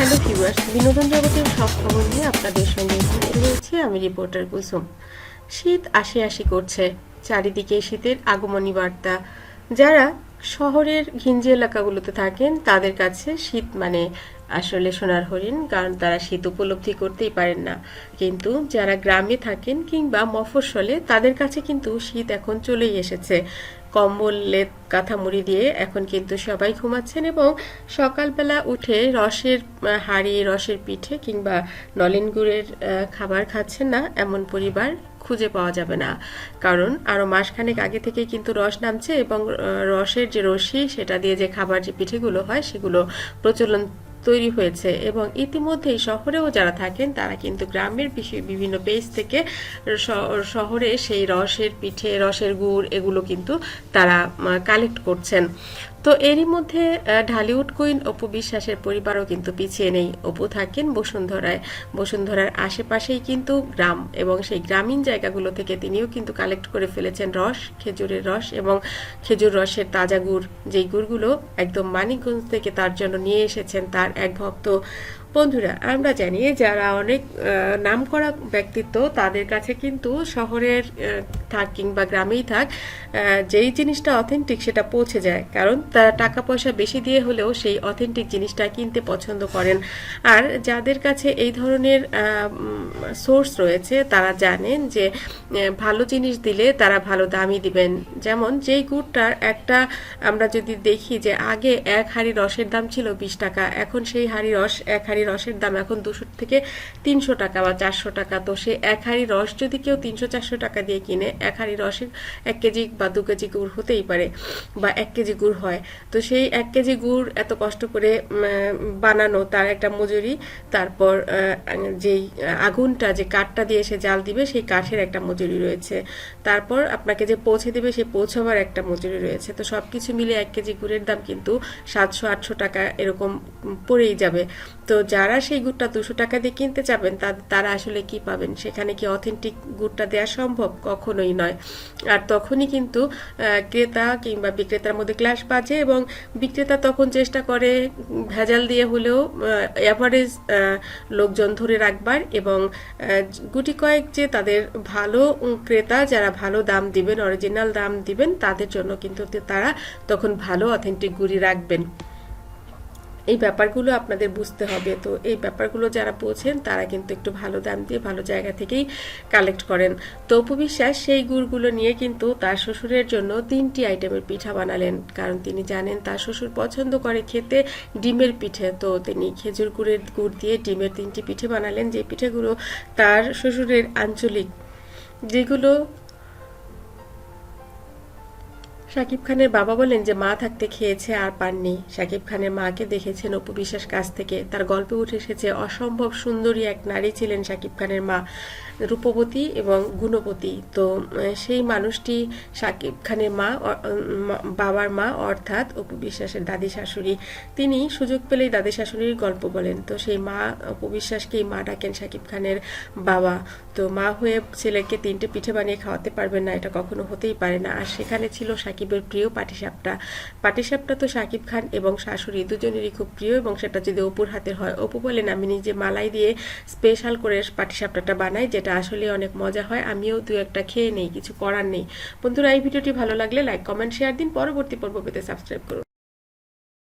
Hello viewers, বিনোদন জগতের সব খবর নিয়ে আপনাদের সঙ্গে রয়েছে আমি রিপোর্টার কুসুম। শীত আসি আসি করছে, চারিদিকে শীতের আগমনী বার্তা। যারা শহরের ঘিঞ্জি এলাকাগুলোতে থাকেন, তাদের কাছে শীত মানে আসলে সোনার হরিণ, কারণ তারা শীত উপলব্ধি করতেই পারেন না। কিন্তু যারা গ্রামে থাকেন কিংবা মফস্বলে, তাদের কাছে কিন্তু শীত এখন চলেই এসেছে। কম্বল কাঁথা মুড়ি দিয়ে এখন কিন্তু সবাই ঘুমাচ্ছেন এবং সকালবেলা উঠে রসের হাঁড়ি, রসের পিঠে কিংবা নলেন গুড়ের খাবার খাচ্ছেন না, এমন পরিবার খুঁজে পাওয়া যাবে না। কারণ আরও মাসখানেক আগে থেকেই কিন্তু রস নামছে এবং রসের যে রশি সেটা দিয়ে যে খাবার যে পিঠেগুলো হয় সেগুলো প্রচলন তৈরি হয়েছে এবং ইতিমধ্যেই শহরেও যারা থাকেন, তারা কিন্তু গ্রামের বিভিন্ন পেজ থেকে শহরে সেই রসের পিঠে, রসের গুড় এগুলো কিন্তু তারা কালেক্ট করছেন। তো এরই মধ্যে ঢালিউড কুইন অপু বিশ্বাসের পরিবারও কিন্তু পিছিয়ে নেই। অপু থাকেন বসুন্ধরায়। বসুন্ধরার আশেপাশেই কিন্তু গ্রাম এবং সেই গ্রামীণ জায়গাগুলো থেকে তিনিও কিন্তু কালেক্ট করে ফেলেছেন রস, খেজুরের রস এবং খেজুর রসের তাজা গুড়। যেই গুড়গুলো একদম মানিকগঞ্জ থেকে তার জন্য নিয়ে এসেছেন, তার এক ভক্ত বন্ধুরা আমরা জানি যারা অনেক আহ, নামকরা ব্যক্তিত্ব তাদের কাছে কিন্তু শহরের থাক কিংবা গ্রামেই থাক যেই জিনিসটা অথেন্টিক সেটা পৌঁছে যায়। কারণ তারা টাকা পয়সা বেশি দিয়ে হলেও সেই অথেন্টিক জিনিসটা কিনতে পছন্দ করেন। আর যাদের কাছে এই ধরনের সোর্স রয়েছে তারা জানেন যে ভালো জিনিস দিলে তারা ভালো দামই দিবেন। যেমন যেই গুড়টার একটা আমরা যদি দেখি যে আগে এক হাঁড়ি রসের দাম ছিল বিশ টাকা এখন সেই হাঁড়ি রস এক হাঁড়ি রসের দাম এখন দুশো থেকে তিনশো টাকা বা চারশো টাকা। তো সে এক হাঁড়ি রস যদি কেউ তিনশো চারশো টাকা দিয়ে কিনে, এক হাঁড়ি রসের এক কেজি বা দু কেজি গুড় হতেই পারে বা এক কেজি গুড় হয়। তো সেই এক কেজি গুড় এত কষ্ট করে বানানো, তার একটা মজুরি, তারপর যেই আগুনটা, যে কাঠটা দিয়ে সে জাল দিবে, সেই কাঠের একটা মজুরি রয়েছে। তারপর আপনাকে যে পৌঁছে দিবে সেই পৌঁছাবার একটা মজুরি রয়েছে। তো সব কিছু মিলে এক কেজি গুড়ের দাম কিন্তু সাতশো আটশো টাকা এরকম পড়েই যাবে। তো যারা সেই গুড়টা দুশো টাকা দিয়ে কিনতে চাবেন তারা আসলে কি পাবেন? সেখানে কি অথেন্টিক গুড়টা দেওয়া সম্ভব? কখনোই নয়। আর তখনই কিন্তু ক্রেতা কিংবা বিক্রেতার মধ্যে ক্লাস বাজে এবং বিক্রেতা তখন চেষ্টা করে ভেজাল দিয়ে হলেও অ্যাভারেজ লোকজন ধরে রাখবার এবং গুটি কয়েক যে তাদের ভালো ক্রেতা যারা ভালো দাম দিবেন অরিজিনাল দাম দিবেন, তাদের জন্য কিন্তু তারা তখন ভালো অথেন্টিক গুড়ি রাখবেন। এই ব্যাপারগুলো আপনাদের বুঝতে হবে। তো এই ব্যাপারগুলো যারা বোঝেন, তারা কিন্তু একটু ভালো দাম দিয়ে ভালো জায়গা থেকেই কালেক্ট করেন। তো অপু বিশ্বাস সেই গুড়গুলো নিয়ে কিন্তু তার শ্বশুরের জন্য তিনটি আইটেমের পিঠা বানালেন। কারণ তিনি জানেন তার শ্বশুর পছন্দ করে খেতে ডিমের পিঠে। তো তিনি খেজুর গুড়ের গুড় দিয়ে ডিমের তিনটি পিঠে বানালেন। যে পিঠেগুলো তার শ্বশুরের আঞ্চলিক যেগুলো শাকিব খানের বাবা বলেন যে, মা থাকতে খেয়েছে আর পাননি। শাকিব খানের মাকে দেখেছেন অপু বিশ্বাস কাছ থেকে। তার গল্পে উঠে এসেছে, অসম্ভব সুন্দরী এক নারী ছিলেন শাকিব খানের মা। রূপবতী এবং গুণবতী। তো সেই মানুষটি শাকিব খানের মা বাবার মা অর্থাৎ অপু বিশ্বাসের দাদি শাশুড়ি তিনি সুযোগ পেলেই দাদি শাশুড়ির গল্প বলেন। তো সেই মা অপু বিশ্বাসকেই মা ডাকেন শাকিব খানের বাবা। তো মা হয়ে ছেলেকে তিনটে পিঠে বানিয়ে খাওয়াতে পারবেন না, এটা কখনো হতেই পারে না। আর সেখানে ছিল সাকিবের প্রিয় পাটিসাপটা। পাটিসাপটা তো সাকিব খান এবং শাশুড়ি দুজনেরই খুব প্রিয় এবং সেটা যদি অপুর হাতের হয়। অপু বলেন, আমি নিজে মালাই দিয়ে স্পেশাল করে পাটিসাপটাটা বানাই, যেটা আসলে অনেক মজা হয়। আমিও দু একটা খেয়ে নেই, কিছু করার নেই। বন্ধুরা, এই ভিডিওটি ভালো লাগলে লাইক কমেন্ট শেয়ার দিন। পরবর্তী পর্ব পেতে সাবস্ক্রাইব করুন।